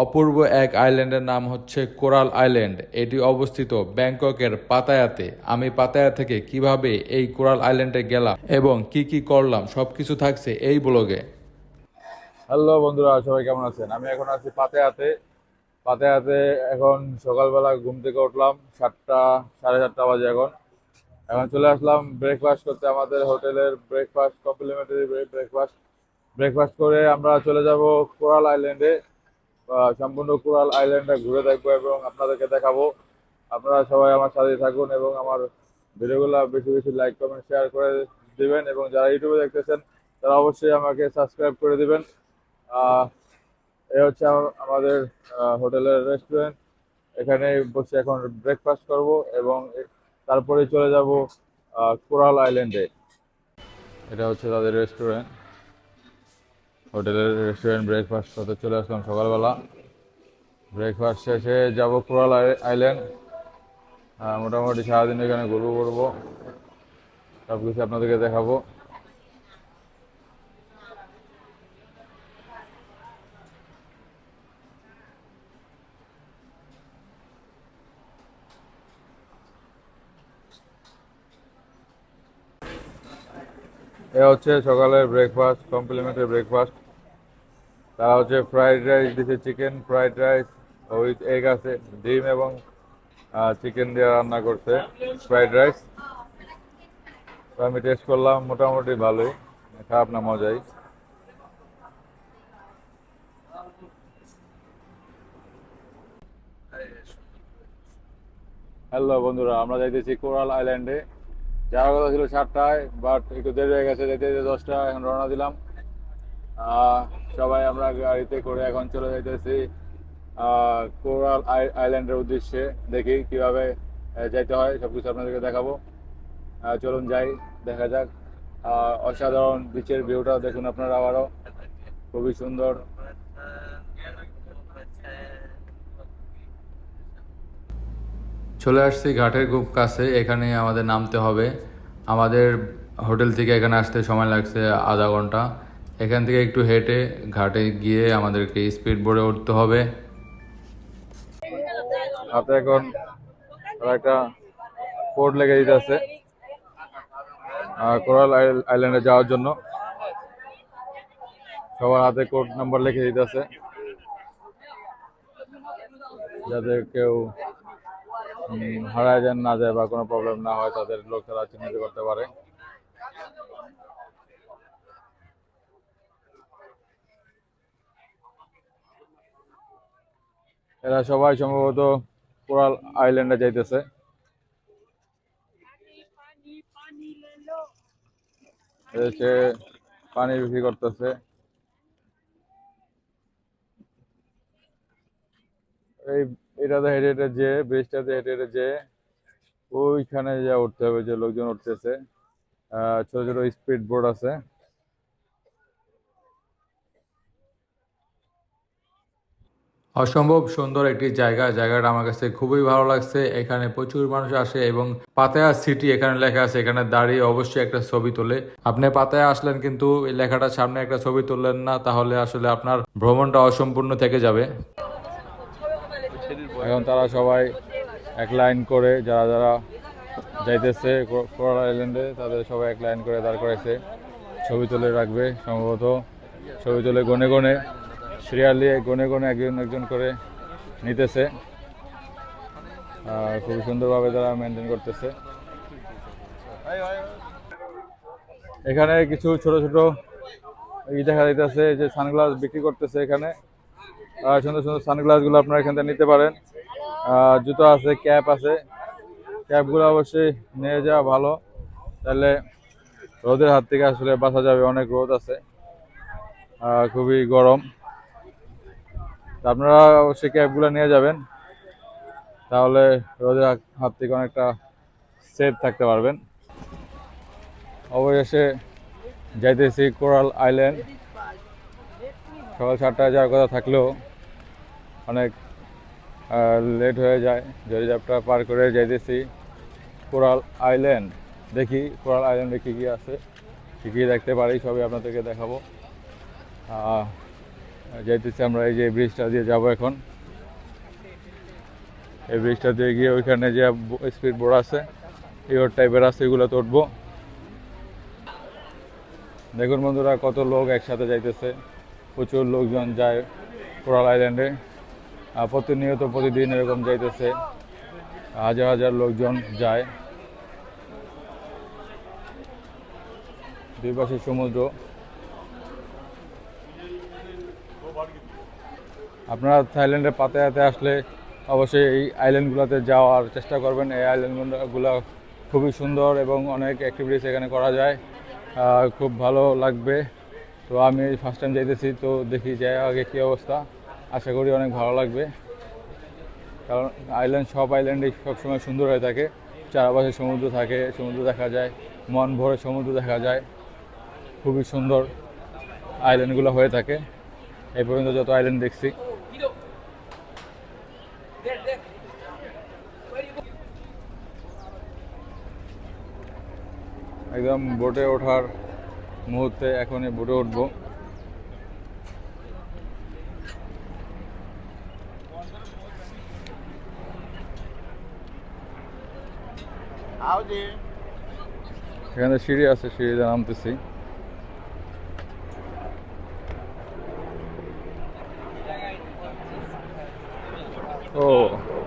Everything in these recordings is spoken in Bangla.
অপূর্ব এক আইল্যান্ডের নাম হচ্ছে কোরাল আইল্যান্ড। এটি অবস্থিত ব্যাংককের পাতায়াতে। আমি পাতায়া থেকে কীভাবে এই কোরাল আইল্যান্ডে গেলাম এবং কি কি করলাম সব কিছু থাকছে এই ব্লগে। হ্যালো বন্ধুরা, সবাই কেমন আছেন? আমি এখন আছি পাতেয়াতে। পাতায়াতে এখন সকালবেলা ঘুম থেকে উঠলাম সাতটা, সাড়ে সাতটা বাজে এখন। এখন চলে আসলাম ব্রেকফাস্ট করতে। আমাদের হোটেলের ব্রেকফাস্ট কমপ্লিমেন্টারি ব্রেকফাস্ট ব্রেকফাস্ট করে আমরা চলে যাব কোরাল আইল্যান্ডে। সম্পূর্ণ কোরাল আইল্যান্ডটা ঘুরে দেখব এবং আপনাদেরকে দেখাবো। আপনারা সবাই আমার সাথে থাকুন এবং আমার ভিডিওগুলো বেশি বেশি লাইক কমেন্ট শেয়ার করে দিবেন এবং যারা ইউটিউবে দেখতেছেন, তারা অবশ্যই আমাকে সাবস্ক্রাইব করে দিবেন। এ হচ্ছে আমাদের হোটেলের রেস্টুরেন্ট এখানে বসে এখন ব্রেকফাস্ট করব এবং তারপরে চলে যাব কোরাল আইল্যান্ডে। এটা হচ্ছে তাদের রেস্টুরেন্ট হোটেলের রেস্টুরেন্ট ব্রেকফাস্ট করতে চলে আসলাম সকালবেলা। ব্রেকফাস্ট শেষে যাব কোরাল আই- আইল্যান্ড মোটামুটি সারাদিন এখানে ঘুরবো ঘুরবো। সব কিছু আপনাদেরকে দেখাবো। এ হচ্ছে সকালের ব্রেকফাস্ট কমপ্লিমেন্টারি ব্রেকফাস্ট তারা হচ্ছে ফ্রাইড রাইস দিছে chicken fried rice with egg আছে, ডিম এবং চিকেন দিয়ে রান্না করছে ফ্রাইড রাইস তো আমি টেস্ট করলাম, মোটামুটি ভালোই, খারাপ না, মজাই। হ্যালো বন্ধুরা, আমরা যাইতেছি কোরাল আইল্যান্ডে। যাওয়ার কথা ছিল সাতটায় বাট একটু দেরি হয়ে গেছে যেতে যেতে দশটা, এখন রওনা দিলাম। সবাই আমরা গাড়িতে করে এখন চলে যাইতেছি। কোরাল আই- আইল্যান্ডের উদ্দেশ্যে দেখি কীভাবে যাইতে হয়, সবকিছু আপনাদেরকে দেখাবো। চলুন যাই, দেখা যাক। অসাধারণ বিচের ভিউটা দেখুন আপনারা আবারও। খুবই সুন্দর। চলে আসছি ঘাটের খুব কাছে, এখানে আমাদের নামতে হবে। আমাদের হোটেল থেকে এখানে আসতে সময় লাগছে আধা ঘণ্টা। এখান থেকে একটু হেঁটে ঘাটে গিয়ে আমাদেরকে স্পিড বোর্ডে উঠতে হবে। হাতে এখন একটা কোড লেগে দিতেছে কোরাল আইল- আইল্যান্ডে যাওয়ার জন্য। সবার হাতে কোড নাম্বার লিখে দিতেছে যাতে কেউ উম, হারায় যেন না যায় বা কোনো প্রবলেম না হয় তাদের লোক তারা চিহ্নিত করতে পারে। এরা সবাই সম্ভবত কোরাল আইল্যান্ডে যাইতেছে। এদেশে পানি বিক্রি করতেছে। এই এটাতে হেঁটে হেঁটে যে ব্রিজটাতে হেঁটে হেঁটে যে, ওইখানে যা উঠতে হবে যে লোকজন উঠতেছে। ছোট ছোট স্পিড বোর্ড আছে। অসম্ভব সুন্দর একটি জায়গা। জায়গাটা আমার কাছে খুবই ভালো লাগছে। এখানে প্রচুর মানুষ আসে এবং পাতায়া সিটি এখানে লেখা আছে। এখানে দাঁড়িয়ে অবশ্যই একটা ছবি তোলে। আপনি পাতায়া আসলেন কিন্তু এই লেখাটার সামনে একটা ছবি তুললেন না, তাহলে আসলে আপনার ভ্রমণটা অসম্পূর্ণ থেকে যাবে। এখন তারা সবাই এক লাইন করে যারা যারা যাইতেছে কোরাল আইল্যান্ডে, তাদের সবাই এক লাইন করে দাঁড় করেছে ছবি তুলে রাখবে সম্ভবত। ছবি তুলে গনে গনে সিরিয়ালি গনে গনে একজন একজন করে নিতেছে। আর খুব সুন্দরভাবে তারা মেনটেন করতেছে। এখানে কিছু ছোট ছোট ই দেখা যাইতেছে যে সানগ্লাস বিক্রি করতেছে এখানে। সুন্দর সুন্দর সানগ্লাসগুলো আপনারা এখান থেকে নিতে পারেন। জুতো আছে, ক্যাপ আছে। ক্যাপগুলো অবশ্যই নিয়ে যাওয়া ভালো। তাহলে রোদের হাত থেকে আসলে বাঁচা যাবে, অনেক রোদ আছে। খুবই গরম। আপনারা অবশ্যই ক্যাবগুলো নিয়ে যাবেন। তাহলে রোদের হাত- থেকে অনেকটা সেফ থাকতে পারবেন। অবশেষে যাইতেছি কোরাল আইল্যান্ড। সকাল সাতটায় যাওয়ার কথা থাকলেও অনেক লেট হয়ে যায়। জরিজাপটা পার করে যাইতেছি কোরাল আইল্যান্ড। দেখি কোরাল আইল্যান্ডে কী কী আছে। কী কী দেখতে পারি সবই আপনাদেরকে দেখাবো। যাইতেছি আমরা এই যে ব্রিজটা দিয়ে যাব এখন। এই ব্রিজটা দিয়ে গিয়ে ওইখানে যে স্পিড বোর্ড আছে ইয়োর টাইপের আছে এগুলো তো উঠবো। দেখুন বন্ধুরা, কত লোক একসাথে যাইতেছে। প্রচুর লোকজন যায় কোরাল আইল্যান্ডে আর প্রতিনিয়ত প্রতিদিন এরকম যাইতেছে। হাজার হাজার লোকজন যায়। দুই পাশে সমুদ্র। আপনারা থাইল্যান্ডের পাতায়াতে আসলে অবশ্যই এই আইল্যান্ডগুলোতে যাওয়ার চেষ্টা করবেন। এই আইল্যান্ডগুলো খুবই সুন্দর এবং অনেক অ্যাক্টিভিটিস এখানে করা যায়। খুব ভালো লাগবে। তো আমি ফার্স্ট টাইম যাইতেছি, তো দেখি যাই আগে কী অবস্থা। আশা করি অনেক ভালো লাগবে। কারণ আইল্যান্ড সব আইল্যান্ডে সবসময় সুন্দর হয়ে থাকে। চারপাশে সমুদ্র থাকে, সমুদ্র দেখা যায়। মন ভরে সমুদ্র দেখা যায়। খুবই সুন্দর আইল্যান্ডগুলো হয়ে থাকে। এই পর্যন্ত যত আইল্যান্ড দেখছি। একদম বোটে ওঠার মুহূর্তে এখনই বোটে উঠবো। এখানে সিঁড়ি আছে সিঁড়িতে নামতেছি। ও,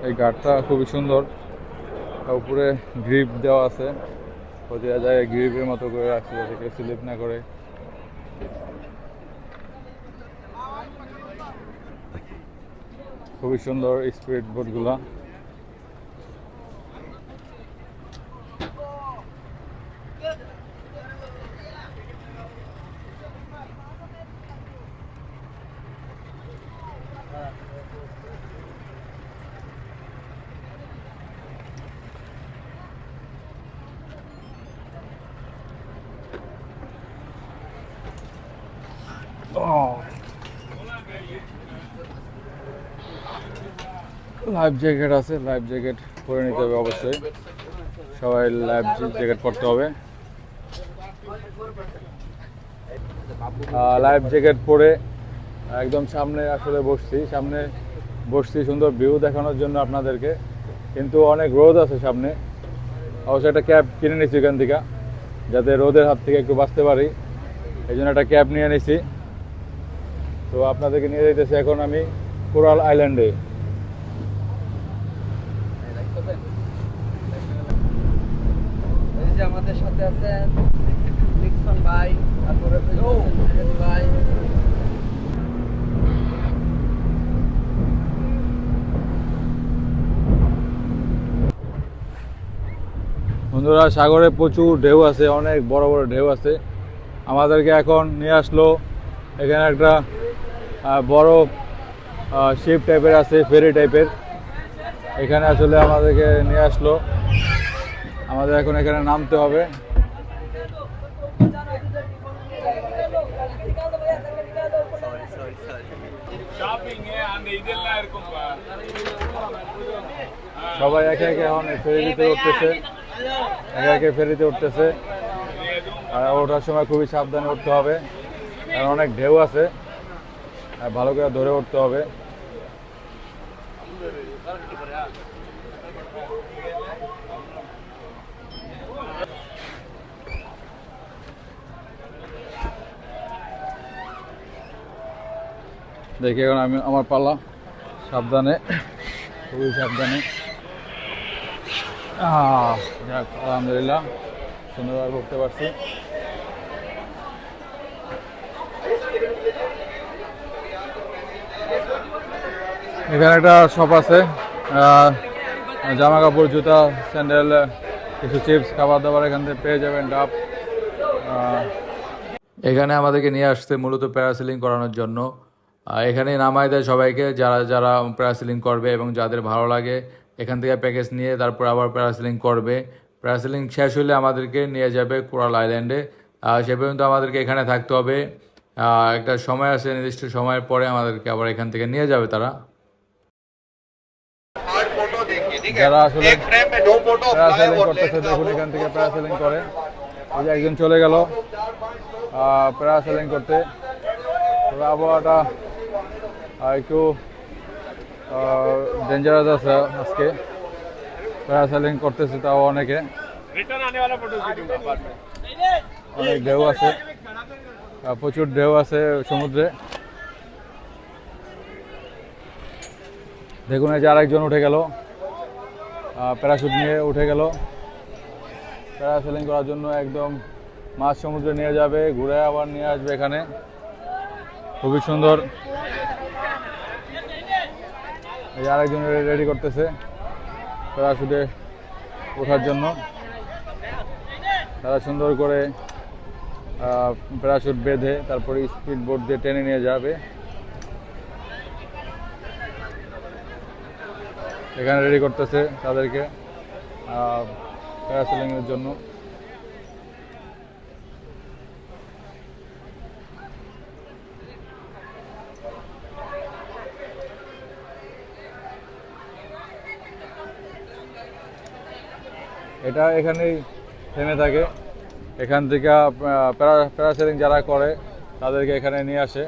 এই গাড়টা খুবই সুন্দর। উপরে গ্রিপ দেওয়া আছে। প্রতিটা জায়গায় গ্রিপের মতো করে রাখছে যাতে কেউ স্লিপ না করে। খুবই সুন্দর স্পিড বোটগুলা লাইফ জ্যাকেট আছে লাইফ জ্যাকেট পরে নিতে হবে অবশ্যই। সবাই লাইফ জ্যাকেট পরতে হবে। লাইফ জ্যাকেট পরে একদম সামনে আসলে বসছি, সামনে বসছি সুন্দর ভিউ দেখানোর জন্য আপনাদেরকে। কিন্তু অনেক রোদ আছে সামনে। অবশ্যই একটা ক্যাব কিনে নিচ্ছি এখান থেকে, যাতে রোদের হাত থেকে একটু বাঁচতে পারি। এই জন্য একটা ক্যাব নিয়ে নিছি। তো আপনাদেরকে নিয়ে যেতেছি এখন আমি কোরাল আইল্যান্ডে এই যে আমাদের সাথে আছেন লিকসন ভাই তারপরে মেহেদি ভাই বন্ধুরা, সাগরে প্রচুর ঢেউ আছে, অনেক বড় বড় ঢেউ আছে। আমাদেরকে এখন নিয়ে আসলো এখানে একটা বড় শিপ টাইপের আছে ফেরি টাইপের এখানে আসলে আমাদেরকে নিয়ে আসলো। আমাদের এখন এখানে নামতে হবে। সবাই একে একে এখন ফেরিতে উঠতেছে। একে একে ফেরিতে উঠতেছে। আর ওঠার সময় খুবই সাবধানে উঠতে হবে। কারণ অনেক ঢেউ আছে। আর ভালো করে ধরে উঠতে হবে। দেখি এখন আমি আমার পালা সাবধানে, খুবই সাবধানে। যাক, আলহামদুলিল্লাহ সুন্দরভাবে উঠতে পারছি। এখানে একটা শপ আছে জামা কাপড় জুতা, স্যান্ডেল, কিছু চিপস খাবার দাবার এখান থেকে পেয়ে যাবেন, ডাব। এখানে আমাদেরকে নিয়ে আসতে মূলত প্যারাসিলিং করানোর জন্য এখানে নামায় দেয় সবাইকে যারা যারা প্যারাসেলিং করবে এবং যাদের ভালো লাগে এখান থেকে প্যাকেজ নিয়ে তারপর আবার প্যারাসেলিং করবে। প্যারাসেলিং শেষ হলে আমাদেরকে নিয়ে যাবে কোরাল আইল্যান্ডে সে পর্যন্ত আমাদেরকে এখানে থাকতে হবে। একটা সময় আছে নির্দিষ্ট সময়ের পরে আমাদেরকে আবার এখান থেকে নিয়ে যাবে তারা। যারা আসলে এখান থেকে করে। একজন চলে গেল। প্যারাসেলিং করতে। আবহাওয়াটা একটু ডেঞ্জারাস আছে আজকে। প্যারাসেলিং করতেছে তাও অনেকে। অনেক ঢেউ আছে। প্রচুর ঢেউ আছে সমুদ্রে। দেখুন এই যে আরেকজন উঠে গেল। প্যারাশুট নিয়ে উঠে গেল। প্যারাসেলিং করার জন্য একদম মাছ সমুদ্রে নিয়ে যাবে, ঘুরে আবার নিয়ে আসবে এখানে। খুবই সুন্দর। এই আরেকজন রেডি করতেছে প্যারাশুটে ওঠার জন্য। তারা সুন্দর করে প্যারাশুট বেঁধে তারপরে স্পিড বোট দিয়ে টেনে নিয়ে যাবে। এখানে রেডি করতেছে তাদেরকে প্যারাসেলিংয়ের জন্য। এটা এখানেই থেমে থাকে। এখান থেকে প্যারা, প্যারাসেলিং যারা করে, তাদেরকে এখানে নিয়ে আসে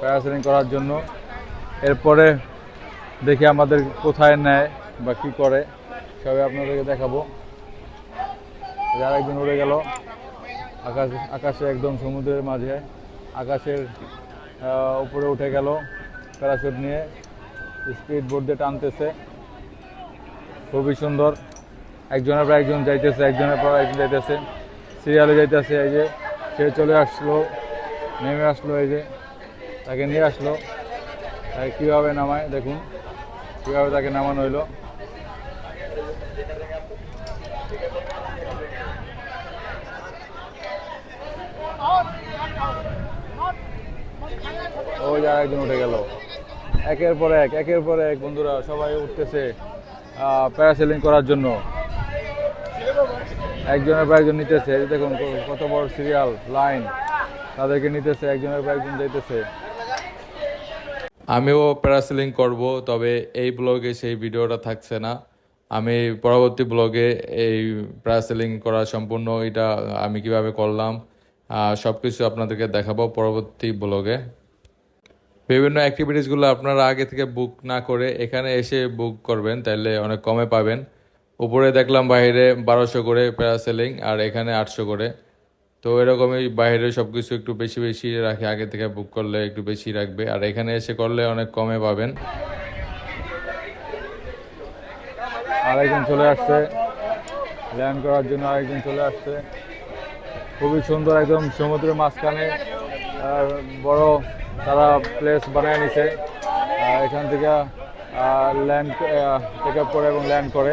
প্যারাসেলিং করার জন্য। এরপরে দেখি আমাদের কোথায় নেয় বা কি করে। সবাই আপনাদেরকে দেখাবো। আর একজন উড়ে গেল। আকাশ, আকাশে একদম সমুদ্রের মাঝে। আকাশের উপরে উঠে গেল প্যারাশুট নিয়ে। স্পিড বোর্ড দিয়ে টানতেছে। খুবই সুন্দর। একজনের পর একজন যাইতেছে, একজনের পর একজন যাইতেছে। সিরিয়ালে যাইতেছে, এই যে সে চলে আসলো, নেমে আসলো, এই যে তাকে নিয়ে আসলো। তাই কীভাবে নামায়, দেখুন, কীভাবে তাকে নামানো হইল। ওই যে আরেকজন উঠে গেল। একের পর এক, একের পর এক, বন্ধুরা, সবাই উঠতেছে প্যারাসেলিং করার জন্য। একজনের পর একজন নিতেছে দেখুন কত বড় সিরিয়াল লাইন তাদেরকে নিতেছে, একজনের পর একজন যাইতেছে আমিও প্যারাসেলিং করব, তবে এই ব্লগে সেই ভিডিওটা থাকছে না। আমি পরবর্তী ব্লগে এই প্যারাসেলিং করা সম্পূর্ণ এটা আমি কীভাবে করলাম সব কিছু আপনাদেরকে দেখাবো পরবর্তী ব্লগে বিভিন্ন অ্যাক্টিভিটিসগুলো আপনারা আগে থেকে বুক না করে এখানে এসে বুক করবেন তাহলে অনেক কমে পাবেন। উপরে দেখলাম বাইরে বারোশো করে প্যারাসেলিং আর এখানে আটশো করে। তো এরকমই বাইরে সব কিছু একটু বেশি বেশি রাখে, আগে থেকে বুক করলে একটু বেশি রাখবে। আর এখানে এসে করলে অনেক কমে পাবেন। আরেকজন চলে আসছে। ল্যান্ড করার জন্য আরেকজন চলে আসছে। খুবই সুন্দর একদম সমুদ্রের মাঝখানে। বড় তারা প্লেস বানিয়ে নিছে। এখান থেকে ল্যান্ড টেক আপ করে এবং ল্যান্ড করে।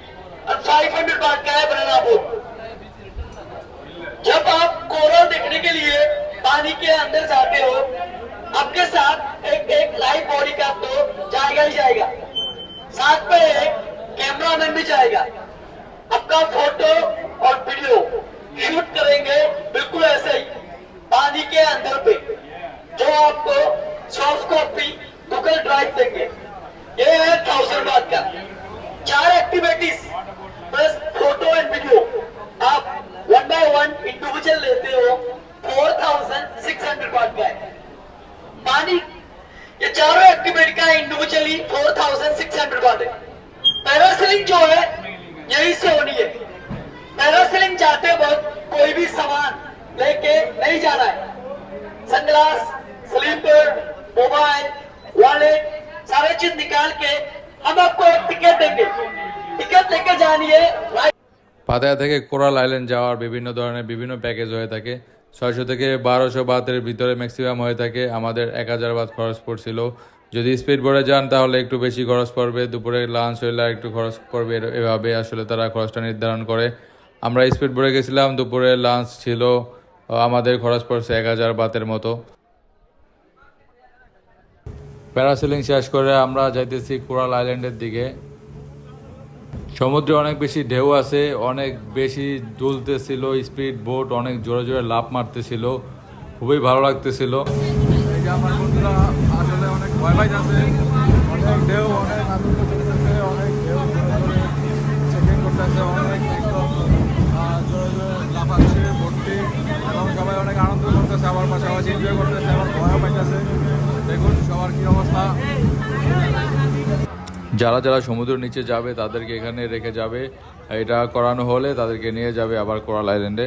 फाइव हंड्रेड बात का है बनाना बोट जब आप कोरल देखने के लिए पानी के अंदर जाते हो, आपके साथ एक एक लाइव बॉडी का तो जाएगा ही जाएगा। साथ में एक कैमरामैन भी जाएगा। आपका फ़ोटो और वीडियो शूट करेंगे बिल्कुल ऐसे ही, पानी के अंदर पे। जो आपको सॉफ्ट कॉपी गूगल ड्राइव देंगे। ये है थाउज़ेंड बात का। चार activities plus photo and video आप वन बाय वन इंडिविजुअल लेते हो फोर थाउज़ेंड सिक्स हंड्रेड बात का है पानी ये चारों एक्टिविटी का individually four thousand six hundred बात है। पैरासिलिंग जो है, यही से होनी है। पैरासिलिंग जाते वक्त कोई भी सामान लेके नहीं जाना है। सनग्लास स्लीपर मोबाइल वॉलेट सारे चीज़ निकाल के हम आपको एक टिकट देंगे। टिकट लेके जानिए राइट পাতায়া থেকে কোরাল আইল্যান্ড যাওয়ার বিভিন্ন ধরনের বিভিন্ন প্যাকেজ হয়ে থাকে। ছয়শো থেকে বারোশো বাতের ভিতরে ম্যাক্সিমাম হয়ে থাকে। আমাদের এক হাজার বাত খরচ পড়ছিল। যদি স্পিড বোর্ডে যান, তাহলে একটু বেশি খরচ পড়বে। দুপুরে লাঞ্চ হইলে একটু খরচ পড়বে এভাবে আসলে তারা খরচটা নির্ধারণ করে। আমরা স্পিড বোর্ডে গেছিলাম, দুপুরে লাঞ্চ ছিল। আমাদের খরচ পড়ছে এক হাজার বাতের মতো। প্যারাসেলিং শেষ করে আমরা যাইতেছি কোরাল আইল্যান্ডের দিকে। সমুদ্রে অনেক বেশি ঢেউ আছে, অনেক বেশি দুলতেছিল স্পিড বোট অনেক জোরে জোরে লাভ মারতেছিল, খুবই ভালো লাগতেছিল। আসলে অনেক ভয় যাচ্ছে অনেক ঢেউ, অনেক যারা যারা সমুদ্রের নিচে যাবে, তাদেরকে এখানে রেখে যাবে। এটা করানো হলে তাদেরকে নিয়ে যাবে আবার কোরাল আইল্যান্ডে।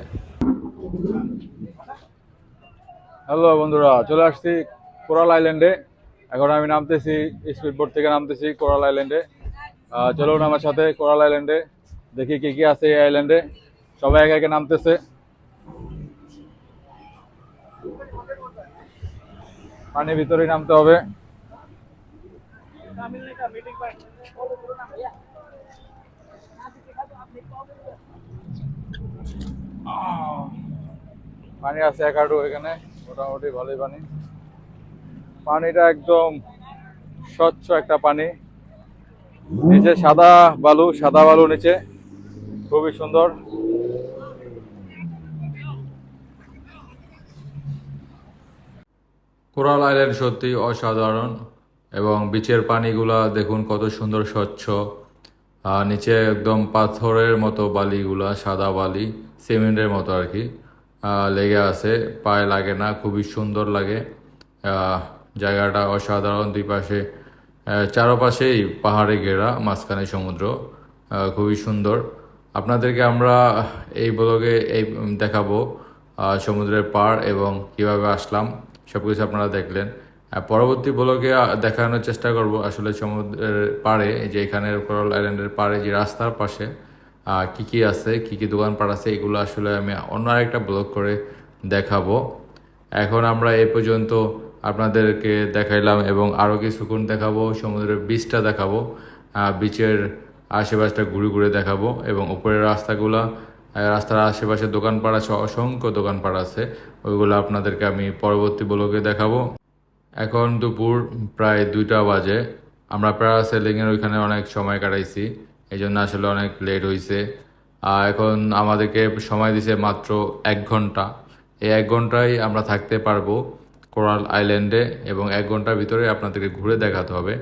হ্যালো বন্ধুরা, চলে আসছি কোরাল আইল্যান্ডে। এখন আমি নামতেছি স্পিড বোট থেকে নামতেছি কোরাল আইল্যান্ডে। চলুন আমার সাথে কোরাল আইল্যান্ডে, দেখি কি কি আছে এই আইল্যান্ডে। সবাই একে একে নামতেছে। পানির ভিতরেই নামতে হবে। পানি আছে এক হাঁটু এখানে মোটামুটি ভালোই পানি। পানিটা একদম স্বচ্ছ একটা পানি। নিচে সাদা বালু সাদা বালু নিচে। খুবই সুন্দর। কোরাল আইল্যান্ড সত্যি অসাধারণ। এবং বিচের পানিগুলা দেখুন কত সুন্দর স্বচ্ছ। আর নিচে একদম পাথরের মতো বালিগুলা, সাদা বালি, সিমেন্টের মতো আর কি লেগে আছে, পায়ে লাগে না, খুবই সুন্দর লাগে। জায়গাটা অসাধারণ, দুই পাশে চারপাশেই পাহাড়ে ঘেরা, মাঝখানে সমুদ্র। খুবই সুন্দর। আপনাদেরকে আমরা এই ব্লগে এই দেখাবো সমুদ্রের পাড় এবং কীভাবে আসলাম সব কিছু আপনারা দেখলেন। পরবর্তী ব্লগে দেখানোর চেষ্টা করব আসলে সমুদ্রের পাড়ে যে এখানে কোরাল আইল্যান্ডের পাড়ে যে রাস্তার পাশে কি কি আছে, কি কি দোকানপাট আছে, এগুলো আসলে আমি অন্য আরেকটা ব্লগ করে দেখাবো। এখন আমরা এ পর্যন্ত আপনাদেরকে দেখাইলাম এবং আরও কিছুক্ষণ দেখাবো, সমুদ্রের বীচটা দেখাবো বিচের আশেপাশটা ঘুরে ঘুরে দেখাবো এবং উপরের রাস্তাগুলা রাস্তার আশেপাশে দোকানপাট আছে, অসংখ্য দোকানপাট আছে, ওইগুলো আপনাদেরকে আমি পরবর্তী ব্লগে দেখাবো। এখন দুপুর প্রায় দুইটা বাজে। আমরা প্যারাসেলিংয়ের ওইখানে অনেক সময় কাটাইছি এই জন্য আসলে অনেক লেট হয়েছে আর এখন আমাদেরকে সময় দিছে মাত্র এক ঘণ্টা। এই এক ঘন্টায় আমরা থাকতে পারব কোরাল আইল্যান্ডে এবং এক ঘণ্টার ভিতরে আপনাদেরকে ঘুরে দেখাতে হবে।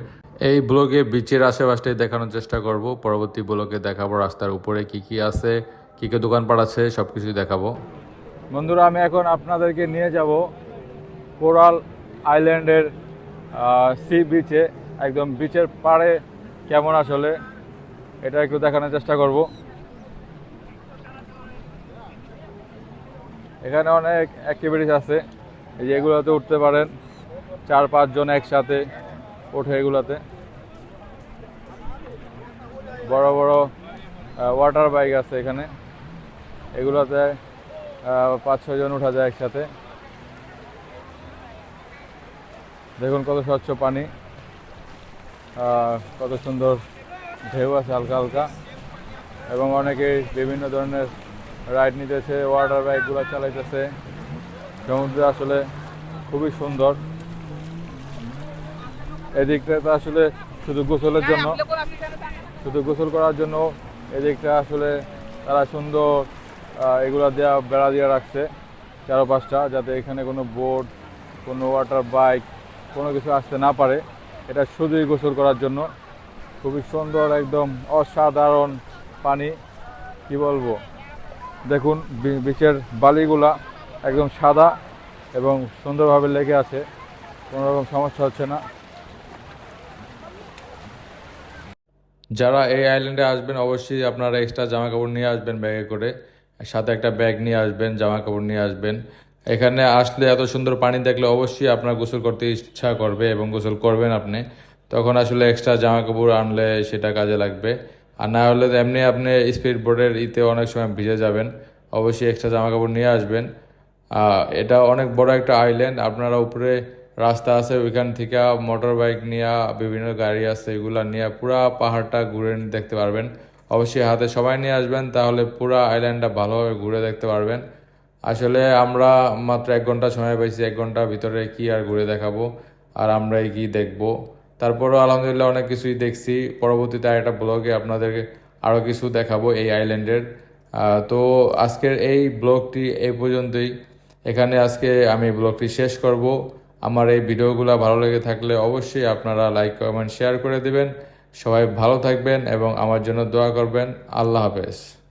এই ব্লগে বিচের আশেপাশটাই দেখানোর চেষ্টা করব। পরবর্তী ব্লগে দেখাবো রাস্তার উপরে কি কি আছে, কি কী দোকানপাট আছে সব কিছুই দেখাবো। বন্ধুরা, আমি এখন আপনাদেরকে নিয়ে যাব কোরাল আইল্যান্ডের সি বিচে একদম বিচের পাড়ে কেমন আসলে, এটা একটু দেখানোর চেষ্টা করব। এখানে অনেক অ্যাক্টিভিটিস আছে, এই যে এগুলোতে উঠতে পারেন, চার পাঁচজন একসাথে ওঠে এগুলোতে। বড় বড় ওয়াটার বাইক আছে এখানে। এগুলোতে পাঁচ ছজন উঠা যায় একসাথে। দেখুন কত স্বচ্ছ পানি। কত সুন্দর ঢেউ আছে হালকা হালকা। এবং অনেকে বিভিন্ন ধরনের রাইড নিতেছে ওয়াটার বাইকগুলো চালাইতেছে। সমুদ্র আসলে খুবই সুন্দর। এদিকটা আসলে শুধু গোসলের জন্য, শুধু গোসল করার জন্য, এদিকটা আসলে তারা সুন্দর এগুলা দেওয়া বেড়া দিয়ে রাখছে চারো পাঁচটা যাতে এখানে কোনো বোট কোনো ওয়াটার বাইক কোনো কিছু আসতে না পারে, এটা শুধুই গোসল করার জন্য। খুবই সুন্দর, একদম অসাধারণ পানি, কি বলব? দেখুন বিচের বালিগুলা একদম সাদা এবং সুন্দরভাবে লেগে আছে, কোনো রকম সমস্যা হচ্ছে না। যারা এই আইল্যান্ডে আসবেন, অবশ্যই আপনারা এক্সট্রা জামা কাপড় নিয়ে আসবেন ব্যাগে করে, সাথে একটা ব্যাগ নিয়ে আসবেন জামা কাপড় নিয়ে আসবেন। এখানে আসলে এত সুন্দর পানি দেখলে অবশ্যই আপনার গোসল করতে ইচ্ছা করবে এবং গোসল করবেন আপনি। তখন আসলে এক্সট্রা জামা কাপড় আনলে সেটা কাজে লাগবে। আর না হলে এমনি আপনি স্পিড বোর্ডের ইতে অনেক সময় ভিজে যাবেন। অবশ্যই এক্সট্রা জামা কাপড় নিয়ে আসবেন। এটা অনেক বড় একটা আইল্যান্ড আপনারা উপরে রাস্তা আছে, ওইখান থেকে মোটর বাইক নিয়ে, বিভিন্ন গাড়ি আছে, এগুলা নিয়ে পুরা পাহাড়টা ঘুরে দেখতে পারবেন। অবশ্যই হাতে সবাই নিয়ে আসবেন, তাহলে পুরা আইল্যান্ডটা ভালোভাবে ঘুরে দেখতে পারবেন। আসলে আমরা মাত্র এক ঘণ্টা সময় পাইছি, এক ঘণ্টার ভিতরে কি আর ঘুরে দেখাবো, আর আমরাই কি দেখব। তারপরও আলহামদুলিল্লাহ অনেক কিছুই দেখছি। পরবর্তীতে একটা ব্লগে আপনাদেরকে আরও কিছু দেখাবো এই আইল্যান্ডের তো আজকের এই ব্লগটি এই পর্যন্তই। এখানে আজকে আমি ব্লগটি শেষ করব। আমার এই ভিডিওগুলো ভালো লেগে থাকলে অবশ্যই আপনারা লাইক কমেন্ট শেয়ার করে দিবেন। সবাই ভালো থাকবেন এবং আমার জন্য দোয়া করবেন। আল্লাহ হাফেজ।